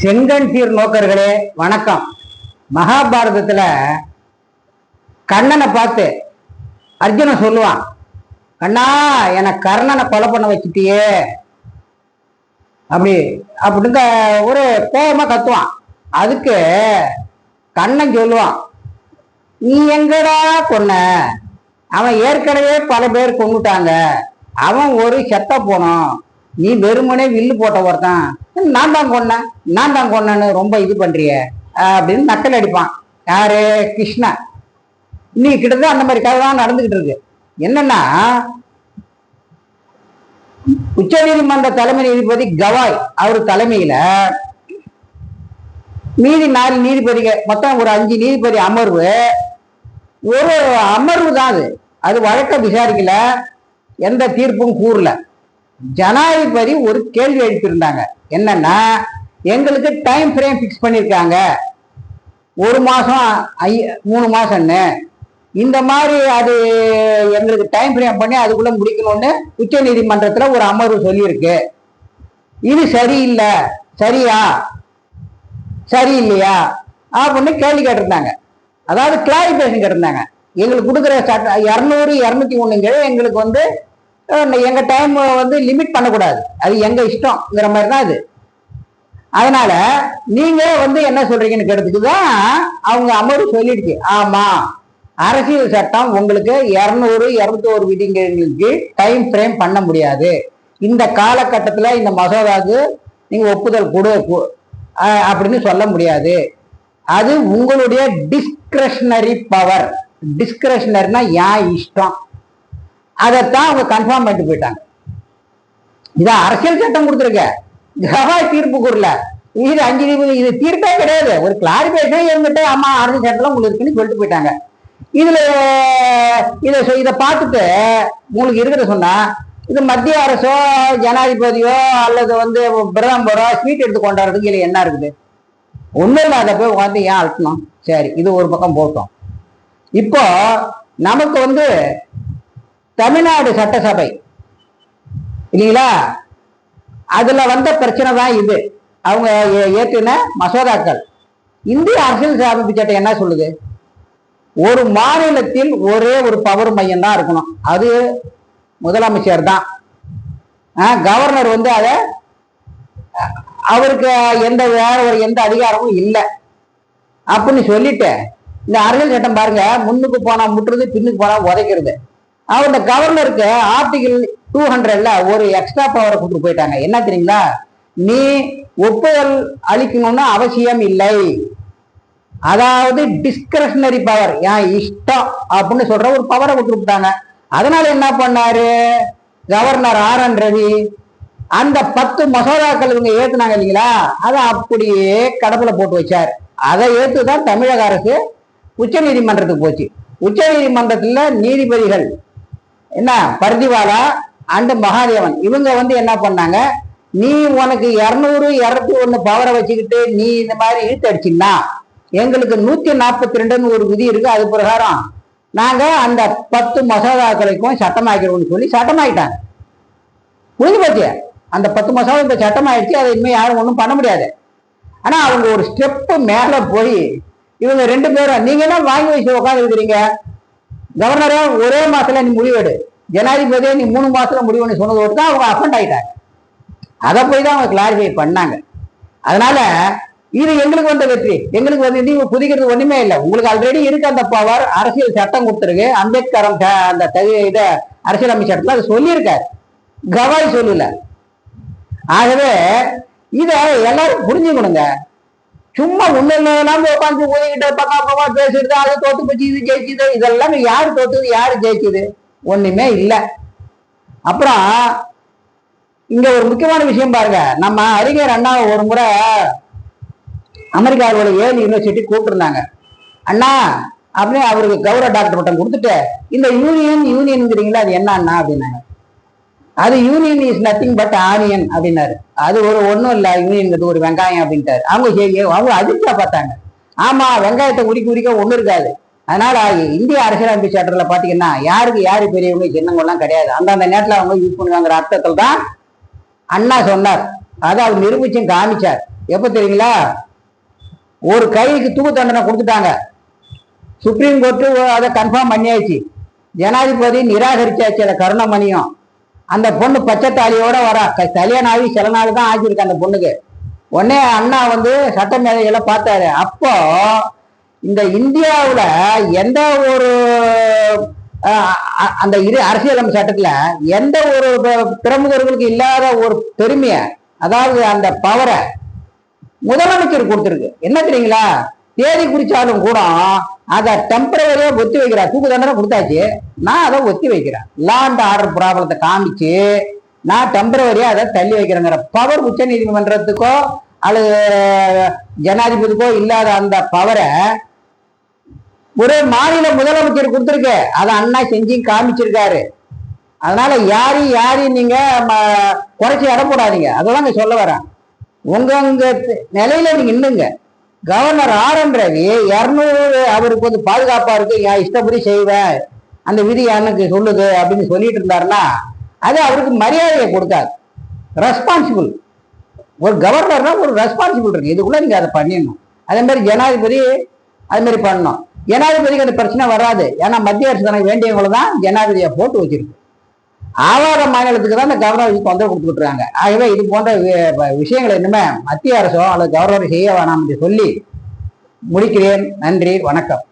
செங்கன் சீர் நோக்கர்களே வணக்கம். மகாபாரதத்துல கண்ணனை பார்த்து அர்ஜுனன் சொல்லுவான் கண்ணா என கர்ணனை கொலை பண்ண வச்சுட்டியே. அப்படி அப்படின்னு ஒரு கோபமா கத்துவான். அதுக்கு கண்ணன் சொல்லுவான் நீ எங்கடா கொன்ன அவன் ஏற்கனவே பல பேர் கொண்டுட்டாங்க. அவன் ஒரு செத்த போனோம் நீ வெறுமனே வில்லு போட்ட ஒருத்தான். நான் தான் கொன்னேன் நான் தான் கொன்னேன்னு ரொம்ப இது பண்றிய அப்படின்னு நக்கல் அடிப்பான். யாரு? கிருஷ்ணா. இன்னைக்கு கிட்டத்தட்ட அந்த மாதிரி கதை தான் நடந்துகிட்டு இருக்கு. என்னன்னா உச்ச நீதிமன்ற தலைமை நீதிபதி கவாய் அவர் தலைமையில மீதி நாலு நீதிபதிகள் மொத்தம் ஒரு அஞ்சு நீதிபதி அமர்வு ஒரு அமர்வு தான் அது. அது வழக்க விசாரிக்கல எந்த தீர்ப்பும் கூறல. ஜனாதிபதி ஒரு கேள்வி எழுப்பியிருந்தாங்க. என்னன்னா எங்களுக்கு டைம் ஃப்ரேம் ஃபிக்ஸ் பண்ணியிருக்காங்க. ஒரு மாதம் ஐ மூணு மாதம்னு இந்த மாதிரி அது எங்களுக்கு டைம் ஃப்ரேம் பண்ணி அதுக்குள்ளே முடிக்கணும்னு உச்ச நீதிமன்றத்தில் ஒரு அமர்வு சொல்லியிருக்கு. இது சரியில்லை சரியா? சரியில்லையா? அப்படின்னு கேள்வி கேட்டிருந்தாங்க. அதாவது கிளாரிஃபிகேஷன் கேட்டிருந்தாங்க. எங்களுக்கு கொடுக்குற சட்ட இரநூறு இரநூத்தி ஒண்ணுங்க எங்களுக்கு வந்து எங்க டைம் வந்து லிமிட் பண்ணக்கூடாது. அது எங்க இஷ்டம்ங்கிற மாதிரி தான் அது அதனால நீங்க வந்து என்ன சொல்றீங்கன்னு கேட்டதுக்கு தான் அவங்க அமர்வு சொல்லிடுச்சு. ஆமா அரசியல் சட்டம் உங்களுக்கு இரநூறு இரநூத்தோரு விதிங்களுக்கு டைம் ஃப்ரேம் பண்ண முடியாது. இந்த காலகட்டத்தில் இந்த மசோதாவுக்கு நீங்கள் ஒப்புதல் கொடு அப்படின்னு சொல்ல முடியாது. அது உங்களுடைய டிஸ்கிரஷனரி பவர் டிஸ்கிரஷனரினா ஏன் இஷ்டம்? அதைத்தான் அவங்க கன்ஃபார்ம் பண்ணிட்டு போயிட்டாங்க. இது அரசியல் சட்டம் கொடுத்துருக்க. கவாய் தீர்ப்பு கூறல இது அஞ்சு இது தீர்ப்பே கிடையாது. ஒரு கிளாரிபிகேஷன் இருந்துட்டு ஆமா அரசியல் சட்டம் உங்களுக்கு இருக்குன்னு சொல்லிட்டு போயிட்டாங்க. இதுல இதை சொ- இதை பார்த்துட்டு உங்களுக்கு இருக்கிற சொன்னா இது மத்திய அரசோ ஜனாதிபதியோ அல்லது வந்து பிரதமரோ ஸ்வீட் எடுத்து கொண்டாடுறதுக்கு இல்லை என்ன இருக்குது? ஒண்ணும் இல்லை அதை போய் உட்காந்து ஏன் அழுத்தணும்? சரி இது ஒரு பக்கம் போட்டோம். இப்போ நமக்கு வந்து தமிழ்நாடு சட்டசபை. இல்லைங்களா? அதுல வந்த பிரச்சனை தான் இது. அவங்க ஏ- ஏற்றின மசோதாக்கள். இந்திய அரசியல் அமைப்பு சட்டம் என்ன சொல்லுது? ஒரு மாநிலத்தில் ஒரே ஒரு பவர் மையம் தான் இருக்கணும். அது முதலமைச்சர் தான். கவர்னர் வந்து அதை அவருக்கு எந்த வேற ஒரு எந்த அதிகாரமும் இல்லை. அப்படின்னு சொல்லிட்டு இந்த அரசியல் சட்டம் பாருங்க முன்னுக்கு போனா முட்டுறது பின்னுக்கு போனா உதைக்கிறது. அவர் இந்த கவர்னருக்கு ஆர்டிகிள் டூ ஹண்ட்ரட்ல ஒரு எக்ஸ்ட்ரா பவரை கொடுத்துட்டு போயிட்டாங்க. என்ன தெரியுங்களா? நீ ஒப்புதல் அளிக்கணும்னு அவசியம் இல்லை. அதாவது டிஸ்கிரஷனரி பவர் என் இஷ்டம் அப்படின்னு சொல்ற ஒரு பவரை கொடுத்துட்டாங்க அதனால என்ன பண்ணாரு? கவர்னர் ஆர் என் ரவி அந்த பத்து மசோதாக்கள் இவங்க ஏத்துனாங்க இல்லைங்களா? அதை அப்படியே கடப்புல போட்டு வச்சார். அதை ஏத்துதான் தமிழக அரசு உச்ச நீதிமன்றத்துக்கு போச்சு. உச்ச நீதிமன்றத்தில் நீதிபதிகள் என்ன? பர்திவாலா அண்டு மகாதேவன். இவங்க வந்து என்ன பண்ணாங்க? நீ உனக்கு இரநூறு இரநூத்தி ஒன்று பவரை வச்சுக்கிட்டு நீ இந்த மாதிரி இழுத்து அடிச்சின்னா எங்களுக்கு நூற்றி நாற்பத்தி ரெண்டுன்னு ஒரு விதி இருக்குது அது பிரகாரம். நாங்கள் அந்த பத்து மசோதாக்களுக்கும் சட்டமாக்கிறோம்னு சொல்லி சட்டமாயிட்டாங்க புரிஞ்சு போச்சு? அந்த பத்து மசோதா சட்டம் சட்டமாயிடுச்சு அதை இனிமேல் யாரும் ஒன்றும் பண்ண முடியாது. ஆனால் அவங்க ஒரு ஸ்டெப்பு மேலே போய் இவங்க ரெண்டு பேரும் நீங்கள் என்ன வாங்கி வச்சு உட்காந்துருக்கிறீங்க கவர்னரே ஒரே மாசத்துல நீ முடிவெடு. ஜனாதிபதியே நீ மூணு மாசத்துல முடிவுன்னு சொன்னதோடு தான் அவங்க அஃபண்ட் ஆயிட்டாங்க. அதை போய் தான் அவங்க கிளாரிஃபை பண்ணாங்க. அதனால இது எங்களுக்கு வந்த வெற்றி. எங்களுக்கு வந்து நீங்க புதிக்கிறது ஒண்ணுமே இல்லை. உங்களுக்கு ஆல்ரெடி இருக்கு அந்த பவர் அரசியல் சட்டம் கொடுத்துருக்கு. அம்பேத்கர் அந்த அந்த தகு இத அரசியலமைப்பு சட்டத்துல அது சொல்லியிருக்காரு. கவாய் சொல்லல. ஆகவே இத எல்லாரும் புரிஞ்சுக்கணுங்க. சும்மா ஒண்ணு இல்லாம உட்காந்து ஊதிக்கிட்ட பக்கம் பக்கமா பேசுறது அது தோத்து போச்சு இது ஜெயிச்சுது இதெல்லாம் யாரு தோத்துது யாரு ஜெயிச்சுது ஒண்ணுமே இல்லை. அப்புறம் இங்க ஒரு முக்கியமான விஷயம் பாருங்க. நம்ம அறிஞர் அண்ணா ஒரு முறை அமெரிக்காவோட ஏழு யூனிவர்சிட்டி கூப்பிட்டுருந்தாங்க. அண்ணா அப்படின்னு அவருக்கு கௌரவ டாக்டர் பட்டம் கொடுத்துட்டு இந்த யூனியன் யூனியன்ங்கிறீங்களா அது என்ன அண்ணா அப்படின்னாங்க. அது union is nothing but onion அப்படின்னாரு. அது ஒரு ஒன்றும் இல்லை யூனியன்ங்கிறது ஒரு வெங்காயம் அப்படின்ட்டாரு. அவங்க சரி அவங்க அதிர்ச்சியா பார்த்தாங்க. ஆமா வெங்காயத்தை உரிக்க உரிக்க ஒன்றும் இருக்காது. அதனால இந்திய அரசியலமைப்பு சட்டத்தில் பார்த்தீங்கன்னா யாருக்கு யாரு பெரியவங்க சின்னங்கள்லாம் கிடையாது. அந்தந்த நேரத்தில் அவங்க யூஸ் பண்ணுவாங்கிற அர்த்தத்தில் தான் அண்ணா சொன்னார். அதை அவர் நிரூபிச்சும் காமிச்சார். எப்போ தெரியுங்களா? ஒரு கைதிக்கு தூக்கு தண்டனை கொடுத்துட்டாங்க. சுப்ரீம் கோர்ட்டு அதை கன்ஃபார்ம் பண்ணியாச்சு. ஜனாதிபதி நிராகரிச்சாச்சு அதை கருணமணியும். அந்த பொண்ணு பச்சை தாலியோட வரா கல்யாணம் ஆகி சில நாள் தான் ஆகியிருக்கு அந்த பொண்ணுக்கு. உடனே அண்ணா வந்து சட்ட மேதைகளை பார்த்தாரு. அப்போ இந்த இந்தியாவில் எந்த ஒரு அந்த இரு அரசியலமைப்பு சட்டத்தில் எந்த ஒரு ப- பிரமுகர்களுக்கு இல்லாத ஒரு பெருமையை அதாவது அந்த பவரை முதலமைச்சர் கொடுத்துருக்கு. என்ன தெரியுங்களா? தேதி குறிச்சாலும் கூட அதை டெம்பரவரியா ஒத்தி வைக்கிறார் தூக்கு தண்டனை கொடுத்தாச்சு. நான் அதை ஒத்தி வைக்கிறேன். லா ஆர்டர் ப்ராப்ளத்தை காமிச்சு நான் டெம்பரவரியா அதை தள்ளி வைக்கிறேங்கிற பவர் உச்ச நீதிமன்றத்துக்கோ அல்லது ஜனாதிபதிக்கோ இல்லாத அந்த பவரை ஒரு மாநில முதலமைச்சர் கொடுத்துருக்கு. அதை அண்ணா செஞ்சு காமிச்சிருக்காரு. அதனால யாரையும் யாரையும் நீங்க ம- குறைச்சி இடம் போடாதீங்க. அதெல்லாம் சொல்ல வரேன். உங்க உங்க நிலையில நீங்க இன்னுங்க கவர்னர் ஆர் என் ரவி இரநூறு அவருக்கு வந்து பாதுகாப்பா இருக்கு என் இஷ்டப்படி செய்வேன் அந்த விதி எனக்கு சொல்லுது அப்படின்னு சொல்லிட்டு இருந்தாருன்னா அது அவருக்கு மரியாதையை கொடுக்காது. ரெஸ்பான்சிபிள் ஒரு கவர்னர்னா ஒரு ரெஸ்பான்சிபிள் இருக்கு. இதுக்குள்ள நீங்க அதை பண்ணிடணும். அதே மாதிரி ஜனாதிபதி அது மாதிரி பண்ணணும். ஜனாதிபதிக்கு அந்த பிரச்சனை வராது. ஏன்னா மத்திய அரசு தனக்கு வேண்டியவங்களை தான் ஜனாதிபதியை போட்டு வச்சிருக்கு. ஆவார மாநிலத்துக்கு தான் இந்த கவர்னர் வச்சு தொந்தரவு கொடுத்துட்டு இருக்காங்க ஆகவே இது போன்ற விஷயங்களை இன்னுமே மத்திய அரசோ அல்லது கவர்னர் செய்ய வேணாம் என்று சொல்லி முடிக்கிறேன். நன்றி வணக்கம்.